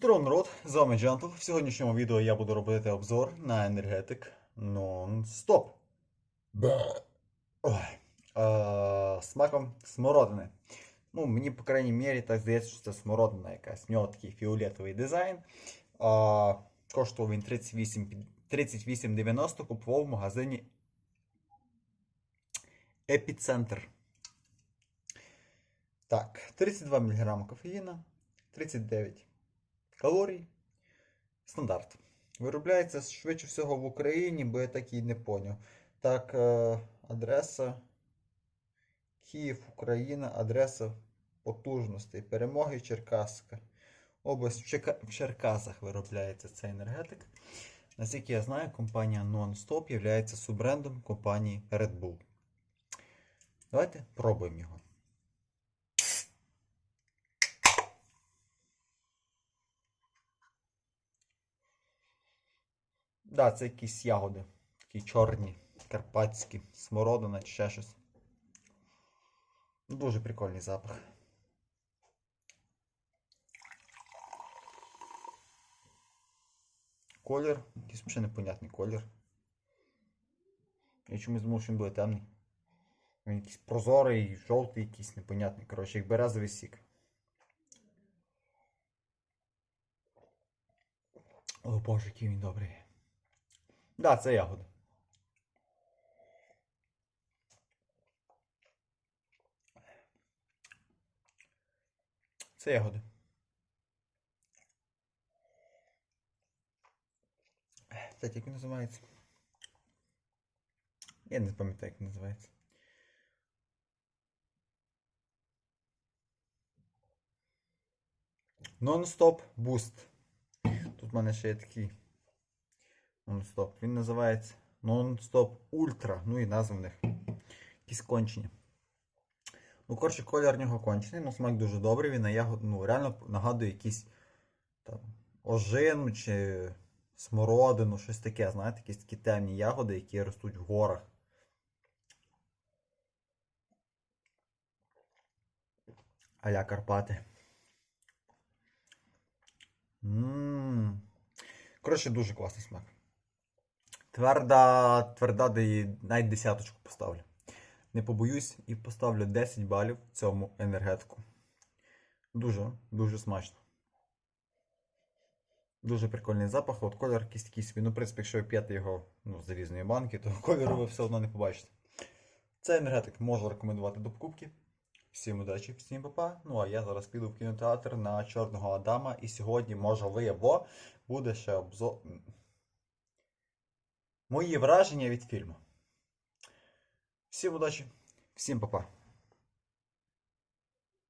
Здорово, народ! З вами Джантл. В сьогоднішньому відео я буду робити обзор на енергетик нон-стоп. Е, смаком смородини. Ну, мені, по крайній мірі, так здається, що це смородина якась. В нього такий фіолетовий дизайн. Е, коштував він 38 38,90 купував в магазині Епіцентр. Так, 32 мг кофеїна, 39 калорій. Стандарт. Виробляється швидше всього в Україні, бо я так і не поняв. Так, е, адреса Київ, Україна, адреса потужностей. Перемоги Черкаська. Область в, Чека... в Черкасах виробляється цей енергетик. Наскільки я знаю, компанія Non-Stop є суббрендом компанії Red Bull. Давайте пробуємо його. Да, це якісь ягоди. Такі чорні, карпатські, смородина чи ще щось. Дуже прикольний запах. Колір, якийсь взагалі непонятний колір. Я чомусь думав, що він буде темний. Він якийсь прозорий, жовтий, якийсь непонятний. Коротше, як березовий сік. О боже, який він добрий. Да, це ягоди. Це ягоди. Кстати, як він називається? Я не пам'ятаю, як він називається. Non-stop boost. Тут в мене ще є такий Non-stop. Він називається Non-stop Ultra. Ну і назва в них. Якісь кончені. Ну, коротше, колір нього кончений, ну смак дуже добрий, він ну, реально нагадує якісь там ожину чи смородину, щось таке, знаєте, якісь такі темні ягоди, які ростуть в горах. Аля Карпати. Ммм. Коротше, дуже класний смак. Тверда, тверда, де її навіть десяточку поставлю. Не побоюсь і поставлю 10 балів цьому енергетику. Дуже, дуже смачно. Дуже прикольний запах, от колір якийсь такий собі. Ну, в принципі, якщо ви п'єте його ну, з різної банки, то кольору ви все одно не побачите. Цей енергетик можу рекомендувати до покупки. Всім удачі, всім папа. Ну а я зараз піду в кінотеатр на Чорного Адама. І сьогодні, можливо, буде ще обзор. Мої враження від фільму. Всім удачі, всім папа.